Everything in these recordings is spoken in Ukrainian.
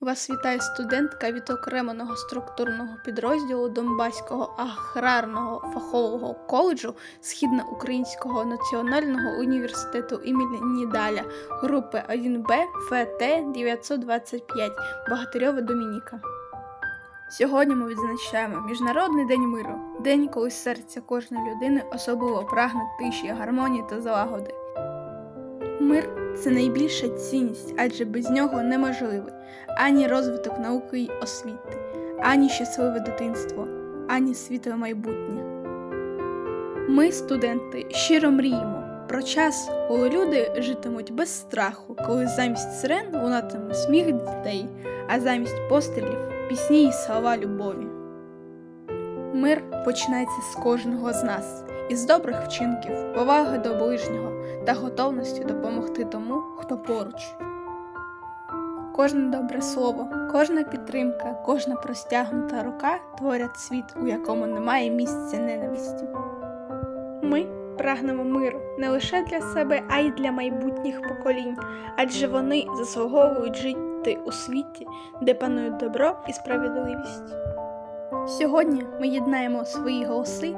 Вас вітає студентка від окремого структурного підрозділу Донбаського аграрного фахового коледжу Східноукраїнського національного університету імені Нідаля, групи 1Б ФТ 925 Багатирьова Домініка. Сьогодні ми відзначаємо Міжнародний день миру, день, коли серце кожної людини особливо прагне тиші, гармонії та злагоди. Мир це найбільша цінність, адже без нього неможливий ані розвиток науки й освіти, ані щасливе дитинство, ані світле майбутнє. Ми, студенти, щиро мріємо про час, коли люди житимуть без страху, коли замість сирен лунатиме сміх дітей, а замість пострілів пісні й слова любові. Мир починається з кожного з нас, із добрих вчинків, поваги до ближнього та готовності допомогти тому, хто поруч. Кожне добре слово, кожна підтримка, кожна простягнута рука творять світ, у якому немає місця ненависті. Ми прагнемо миру не лише для себе, а й для майбутніх поколінь, адже вони заслуговують жити у світі, де панує добро і справедливість. Сьогодні ми єднаємо свої голоси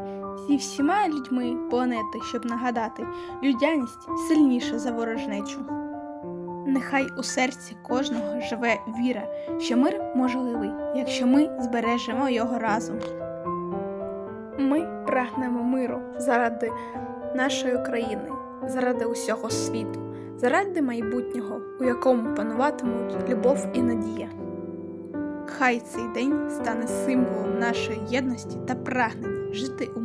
зі всіма людьми планети, щоб нагадати, людяність сильніша за ворожнечу. Нехай у серці кожного живе віра, що мир можливий, якщо ми збережемо його разом. Ми прагнемо миру заради нашої країни, заради усього світу, заради майбутнього, у якому пануватимуть любов і надія. Хай цей день стане символом нашої єдності та прагнення жити у